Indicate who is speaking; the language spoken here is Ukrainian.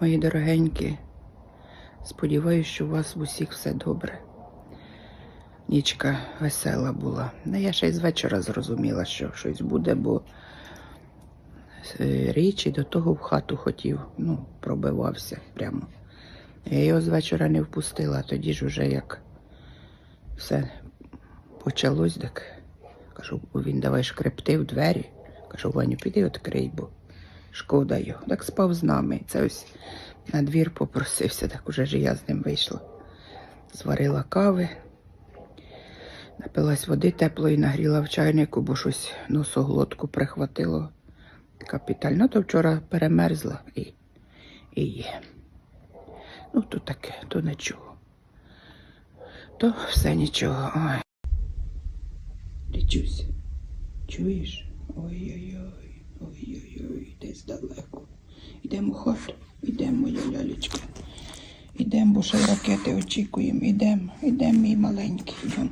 Speaker 1: Мої дорогенькі, сподіваюся, що у вас в усіх все добре. Нічка весела була. Ну, я ще й з вечора зрозуміла, що щось буде, бо е, річі до того в хату хотів, ну, пробивався прямо. Я його з вечора не впустила, тоді ж уже як все почалось, так кажу, він давай шкребти в двері. Кажу, Ваню, піди відкрий, бо шкода його. Так спав з нами. Це ось на двір попросився, так уже ж я з ним вийшла. Зварила кави, напилась води теплої, нагріла в чайнику, бо щось носоглотку прихватило капітально. То вчора перемерзла і, і є. Ну, то таке, то нічого. То все нічого. Ой. Річусь, чуєш? Ой-ой-ой, ой-ой-ой, десь далеко. Йдемо хату, йдемо, моя лялечка. Ідемо, бо ще ракети очікуємо. Ідемо, ідемо, мій маленький, йдемо.